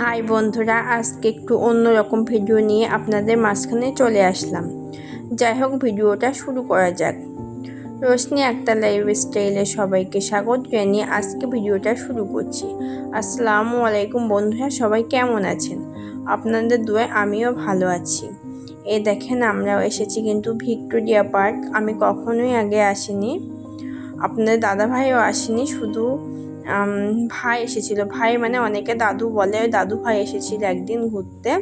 High বন্ধুরা, আজকে একটু অন্যরকম ভিডিও নিয়ে আপনাদের মাঝখানে চলে আসলাম। যাই হোক ভিডিওটা শুরু করা যাক। রোশনি আক্তার লাইফ স্টাইলে সবাইকে স্বাগত জানিয়ে আজকে ভিডিওটা শুরু করছি। আসসালামু আলাইকুম বন্ধুরা, সবাই কেমন আছেন? আপনাদের দুয়ে আমিও ভালো আছি। এ দেখেন, আমরাও এসেছি কিন্তু ভিক্টোরিয়া পার্ক। আমি কখনোই আগে আসিনি। আপনাদের দাদা ভাইও আসেনি, শুধু ভাই এসেছিল। ভাই মানে অনেকে দাদু বলে, দাদু ভাই এসেছিল একদিন ঘুরতে।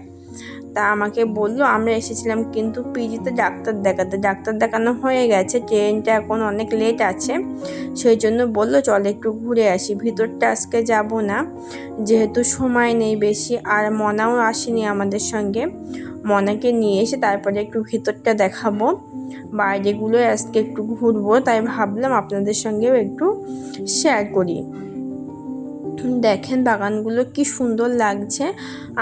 তা আমাকে বলল, আমরা এসেছিলাম কিন্তু পিজিতে ডাক্তার দেখাতে। ডাক্তার দেখানো হয়ে গেছে, ট্রেনটা এখন অনেক লেট আছে। সেই জন্য বলল, চল একটু ঘুরে আসি। ভিতরটা আজকে যাব না। যেহেতু সময় নেই বেশি, আর মনাও আসেনি আমাদের সঙ্গে। মনাকে নিয়ে এসে তারপরে একটু ভিতরটা দেখাবো। বাইরেগুলো আজকে একটু ঘুরবো। তাই ভাবলাম আপনাদের সঙ্গেও একটু শেয়ার করি। দেখেন বাগানগুলো কি সুন্দর লাগছে।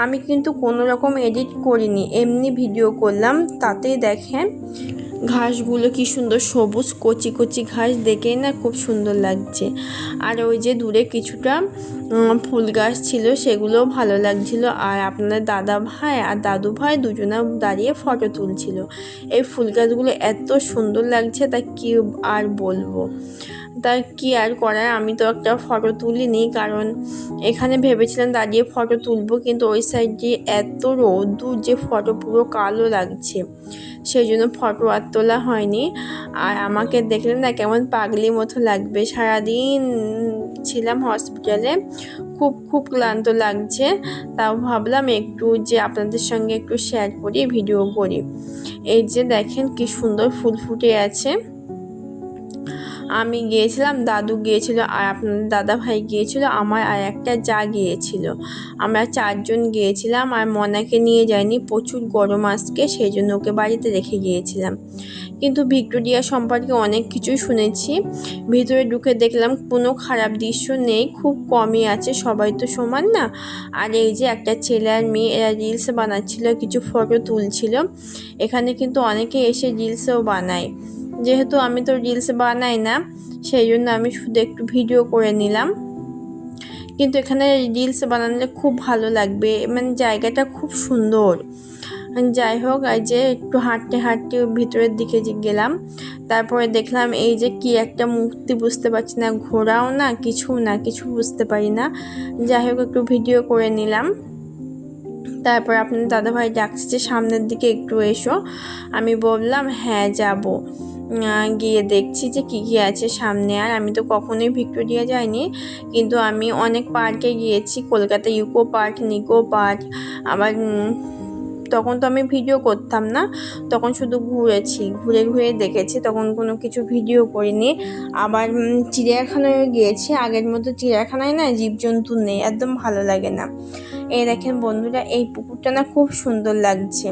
আমি কিন্তু কোনো রকম এডিট করিনি, এমনি ভিডিও করলাম, তাতেই দেখেন ঘাসগুলো কি সুন্দর সবুজ, কচি কচি ঘাস, দেখেই না খুব সুন্দর লাগছে। আর ওই যে দূরে কিছুটা ফুল গাছ ছিল, সেগুলোও ভালো লাগছিল। আর আপনার দাদা ভাই আর দাদু ভাই দুজনে দাঁড়িয়ে ফটো তুলছিল। এই ফুল গাছগুলো এত সুন্দর লাগছে, তা কি আর বলব? তা কি আর করার? আমি তো একটা ফটো তুলিনি, কারণ এখানে ভেবেছিলাম দাঁড়িয়ে ফটো তুলবো, কিন্তু ওই সাইড দিয়ে এত রোদ্দুর যে ফটো পুরো কালো লাগছে। সেই জন্য ফটো আর তোলা হয়নি। আর আমাকে দেখলে না কেমন পাগলি মতো লাগবে। সারাদিন ছিলাম হসপিটালে খুব খুব ক্লান্ত লাগছে। তাও ভাবলাম একটু যে আপনাদের সঙ্গে একটু শেয়ার করি ভিডিও করি। এই যে দেখেন কি সুন্দর ফুল ফুটে আছে। আমি গিয়েছিলাম, দাদু গিয়েছিল, আর আপনাদের দাদা ভাই গিয়েছিল, আমার আর একটা যা গিয়েছিল। আমরা চারজন গিয়েছিলাম, আর মনাকে নিয়ে যাইনি, প্রচুর গরম আজকে সেই জন্য ওকে বাড়িতে রেখে গিয়েছিলাম। কিন্তু ভিক্টোরিয়া সম্পর্কে অনেক কিছুই শুনেছি। ভিতরে ঢুকে দেখলাম, কোনো খারাপ দৃশ্য নেই, খুব কমই আছে, সবাই তো সমান না। আর এই যে একটা ছেলে আর মেয়ে, এরা রিলস বানাচ্ছিল, কিছু ফটো তুলছিল। এখানে কিন্তু অনেকে এসে রিলসও বানায়। যেহেতু আমি তো রিলস বানাই না সেই জন্য আমি শুধু একটু ভিডিও করে নিলাম। কিন্তু এখানে রিলস বানালে খুব ভালো লাগবে মানে জায়গাটা খুব সুন্দর। যাই হোক, এই যে একটু হাঁটতে হাঁটতে ভিতরের দিকে যে গেলাম, তারপরে দেখলাম এই যে কি একটা মূর্তি বুঝতে পারছি না ঘোরাও না, কিছু না, কিছু বুঝতে পারি না। যাই হোক, একটু ভিডিও করে নিলাম। তারপর আপনার দাদাভাই ডাকছে যে সামনের দিকে একটু এসো। আমি বললাম হ্যাঁ যাব। গিয়ে দেখছি যে কী কী আছে সামনে। আর আমি তো কখনোই ভিক্টোরিয়া যাইনি, কিন্তু আমি অনেক পার্কে গিয়েছি, Kolkata eco park, Nicco park. আবার তখন তো আমি ভিডিও করতাম না, তখন শুধু ঘুরেছি। ঘুরে ঘুরে দেখেছি, তখন কোনো কিছু ভিডিও করিনি। আবার চিড়িয়াখানায় গিয়েছি, আগের মতো চিড়িয়াখানায় না জীবজন্তু নেই, একদম ভালো লাগে না। এই দেখেন বন্ধুরা, এই পুকুরটা না খুব সুন্দর লাগছে।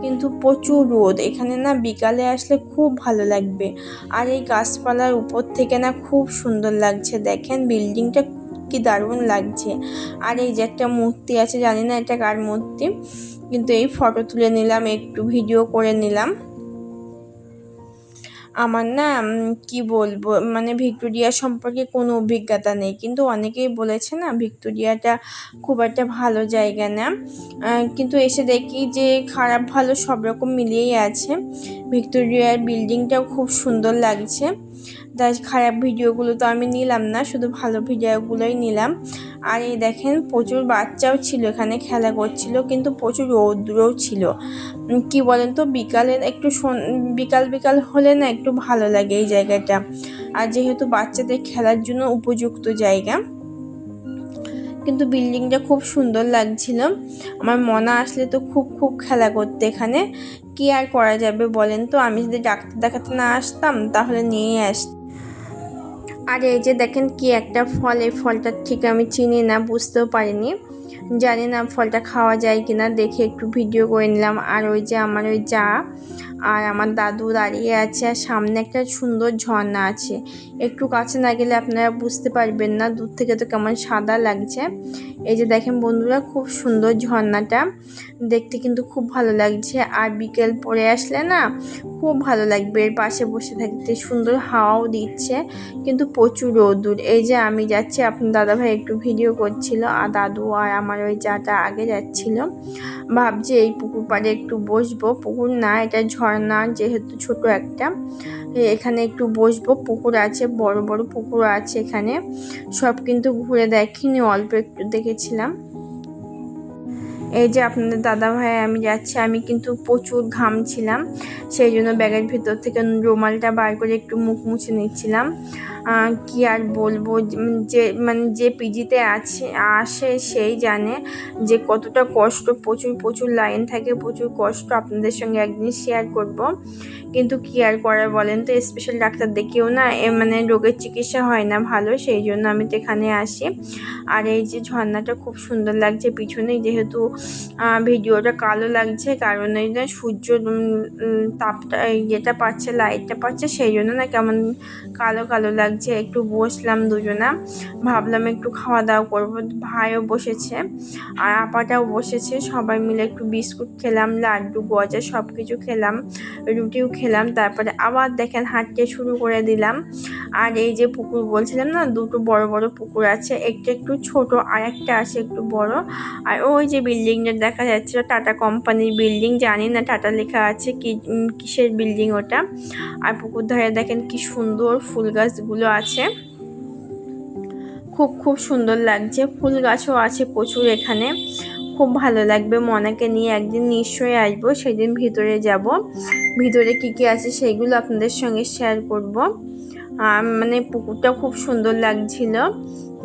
কিন্তু প্রচুর রোদ। এখানে না বিকালে আসলে খুব ভালো লাগবে। আর এই গাছপালার উপর থেকে না খুব সুন্দর লাগছে। দেখেন বিল্ডিংটা কি দারুণ লাগছে। আর এই যে একটা মূর্তি আছে, জানি না এটা কার মূর্তি। কিন্তু এই ফটো তুলে নিলাম, একটু ভিডিও করে নিলাম। আমার না কি বলব মানে ভিক্টোরিয়া সম্পর্কে কোনো অভিজ্ঞতা নেই। কিন্তু অনেকেই বলেছে না, ভিক্টোরিয়াটা খুব একটা ভালো জায়গা না। কিন্তু এসে দেখি যে খারাপ, ভালো সব রকম মিলিয়েই আছে। ভিক্টোরিয়ার বিল্ডিংটাও খুব সুন্দর লাগছে। তাই খারাপ ভিডিওগুলো তো আমি নিলাম না, শুধু ভালো ভিডিওগুলোই নিলাম। আর এই দেখেন, প্রচুর বাচ্চাও ছিল এখানে, খেলা করছিল, কিন্তু প্রচুর রৌদ্রও ছিল। কি বলেন তো বিকালের একটু বিকাল বিকাল হলে না একটু ভালো লাগে এই জায়গাটা। আর যেহেতু বাচ্চাদের খেলার জন্য উপযুক্ত জায়গা, কিন্তু বিল্ডিংটা খুব সুন্দর লাগছিল। আমার মনে আসলে তো খুব খুব খেলা করতে এখানে। কি আর করা যাবে বলেন তো? আমি যদি ডাক্তার দেখাতে না আসতাম, তাহলে নিয়ে আসতাম। আর এই যে দেখেন কি একটা ফল, এই ফলটা ঠিক আমি চিনি না, বুঝতেও পারিনি। জানি না ফলটা খাওয়া যায় কিনা, দেখে একটু ভিডিও করে নিলাম। আর ওই যে আমার ওই যা আর আমার দাদু দাঁড়িয়ে আছে আর সামনে একটা সুন্দর ঝর্ণা আছে। একটু কাছে না গেলে আপনারা বুঝতে পারবেন না, দূর থেকে তো কেমন সাদা লাগছে। এই যে দেখেন বন্ধুরা, খুব সুন্দর ঝর্ণাটা। দেখতে কিন্তু খুব ভালো লাগছে। আর বিকেল পরে আসলে না, খুব ভালো লাগবে এর পাশে বসে থাকতে। সুন্দর হাওয়াও দিচ্ছে, কিন্তু প্রচুর রোদুর এই যে আমি যাচ্ছি, আপনার দাদাভাই একটু ভিডিও করছিল, আর দাদু আর আমার ওই যাটা আগে যাচ্ছিল। ভাবছি এই পুকুর পাড়ে একটু বসবো। পুকুর না, এটা ঝর্ণা যেহেতু ছোট একটা এখানে একটু বসবো। পুকুর আছে, বড় বড় পুকুর আছে এখানে। সব কিন্তু ঘুরে দেখিনি, অল্প একটু দেখেছিলাম। এই যে আপনাদের দাদা ভাই, আমি যাচ্ছি। আমি কিন্তু প্রচুর ঘামছিলাম সেই জন্য ব্যাগের ভিতর থেকে রুমালটা বার করে একটু মুখ মুছে নিচ্ছিলাম। কি আর বলব, যে মানে যে পিজিতে আছে, আসে সেই জানে যে কতটা কষ্ট, প্রচুর প্রচুর লাইন থাকে, প্রচুর কষ্ট আপনাদের সঙ্গে একদিন শেয়ার করব। কিন্তু কি আর করার বলেন তো স্পেশাল ডাক্তার দেখেও না, এ মানে রোগের চিকিৎসা হয় না ভালো, সেই জন্য আমি তো এখানে আসি। আর এই যে ঝর্ণাটা খুব সুন্দর লাগছে পিছনে, যেহেতু ভিডিওটা কালো লাগছে, কারণ এই না সূর্য তাপটা ইয়েটা পাচ্ছে লাইটটা পাচ্ছে, সেই জন্য না কেমন কালো কালো লাগছে। একটু বসলাম দুজনা। ভাবলাম একটু খাওয়া দাওয়া করব। ভাইও বসেছে, আর আপাটাও বসেছে। সবাই মিলে একটু বিস্কুট খেলাম, লাড্ডু, গজা সব কিছু খেলাম, রুটিও খেলাম। তারপরে আবার দেখেন হাঁটতে শুরু করে দিলাম। আর এই যে পুকুর বলছিলাম না, দুটো বড় বড় পুকুর আছে। একটা একটু ছোট, আর একটা আছে একটু বড়। আর ওই যে বিল্ডিংটা দেখা যাচ্ছে, টাটা কোম্পানির বিল্ডিং। জানি না টাটা লেখা আছে, কি কিসের বিল্ডিং ওটা? আর পুকুর ধারে দেখেন কি সুন্দর ফুল গাছগুলো। আছে। খুব খুব সুন্দর লাগছে। ফুল গাছও আছে প্রচুর এখানে। খুব ভালো লাগবে মনাকে নিয়ে। একদিন নিশ্চয়ই আসব, সেদিন ভিতরে যাব। ভিতরে কি কি আছে সেইগুলো আপনাদের সঙ্গে শেয়ার করব। মানে পুকুরটা খুব সুন্দর লাগছিল।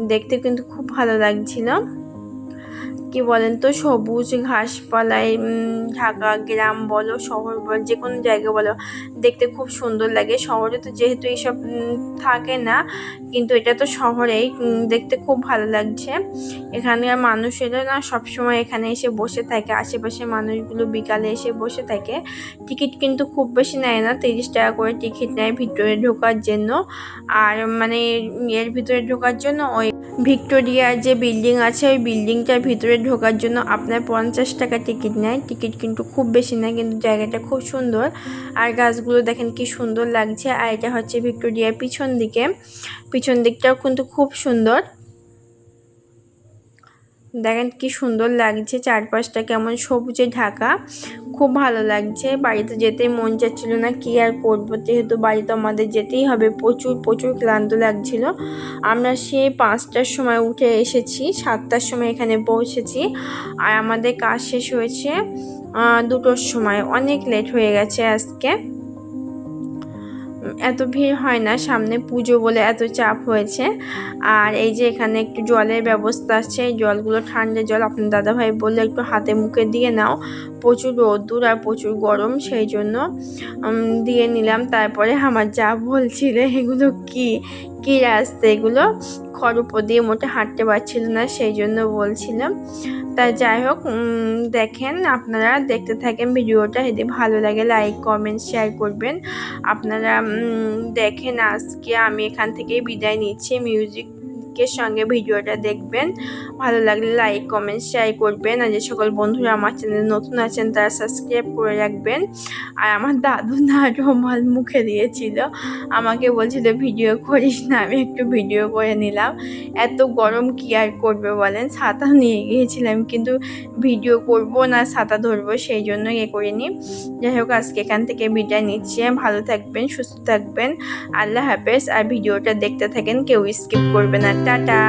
দেখতে কিন্তু খুব ভালো লাগছিল। কি বলেন তো, সবুজ ঘাসপালায় ঢাকা গ্রাম বলো, শহর বলো যে কোনো জায়গা বলো, দেখতে খুব সুন্দর লাগে। শহরে তো যেহেতু এইসব থাকে না, কিন্তু এটা তো শহরেই দেখতে খুব ভালো লাগছে। এখানকার মানুষেরা না সবসময় এখানে এসে বসে থাকে আশেপাশে মানুষগুলো বিকালে এসে বসে থাকে। টিকিট কিন্তু খুব বেশি নেয় না, তিরিশ টাকা করে টিকিট নেয় ভিতরে ঢোকার জন্য। আর মানে এর ভিতরে ঢোকার জন্য ওই ভিক্টোরিয়ার যে বিল্ডিং আছে, ওই বিল্ডিংটার ভিতরে ঢোকার জন্য আপনার পঞ্চাশ টাকা টিকিট নেয়। টিকিট কিন্তু খুব বেশি নেয় কিন্তু জায়গাটা খুব সুন্দর। আর গাছগুলো দেখেন কি সুন্দর লাগছে। আর এটা হচ্ছে ভিক্টোরিয়ার পিছন দিকে। পিছন দিকটাও কিন্তু খুব সুন্দর। দেখেন কি সুন্দর লাগছে চারপাশটা কেমন সবুজে ঢাকা। খুব ভালো লাগছে, বাড়িতে যেতে মন যাচ্ছিল না, কি আর করব? যেহেতু বাড়িতে আমাদের যেতেই হবে, প্রচুর প্রচুর ক্লান্ত লাগছিল। আমরা সে পাঁচটার সময় উঠে এসেছি, সাতটার সময় এখানে পৌঁছেছি। আর আমাদের কাজ শেষ হয়েছে দুটোর সময়। অনেক লেট হয়ে গেছে আজকে। এত ভিড় হয় না, সামনে পুজো বলে এত চাপ হয়েছে। আর এই যে এখানে একটু জলের ব্যবস্থা আছে, এই জলগুলো ঠান্ডা জল, আপনার দাদাভাই বললে একটু হাতে মুখে দিয়ে নাও। প্রচুর রোদ্দুর আর প্রচুর গরম, সেই জন্য দিয়ে নিলাম। তারপরে আমার যা বলছিল, এগুলো কি? কী রাস্তা এগুলো? খড় উপর দিয়ে মোটে হাঁটতে পারছিল না, সেই জন্য বলছিলাম। তা যাই হোক দেখেন, আপনারা দেখতে থাকেন ভিডিওটা। যদি ভালো লাগে লাইক কমেন্ট শেয়ার করবেন। আপনারা দেখেন আজকে আমি এখান থেকে বিদায় নিচ্ছি। মিউজিক সঙ্গে ভিডিওটা দেখবেন। ভালো লাগলে লাইক কমেন্ট শেয়ার করবেন। আর যে সকল বন্ধুরা আমার চ্যানেলে নতুন আছেন, তারা সাবস্ক্রাইব করে রাখবেন। আর আমার দাদু না রুমাল মুখে দিয়েছিল। আমাকে বলছিল, ভিডিও করিস না, আমি একটু ভিডিও করে নিলাম। এত গরম কি আর করবে বলেন? ছাতা নিয়ে গিয়েছিলাম, কিন্তু ভিডিও করব না, ছাতা ধরবো, সেই জন্য ইয়ে করিনি। যাই হোক, আজকে এখান থেকে বিদায় নিচ্ছি। ভালো থাকবেন, সুস্থ থাকবেন। আল্লাহ হাফেজ। আর ভিডিওটা দেখতে থাকেন, কেউ স্কিপ করবে না। টাটা!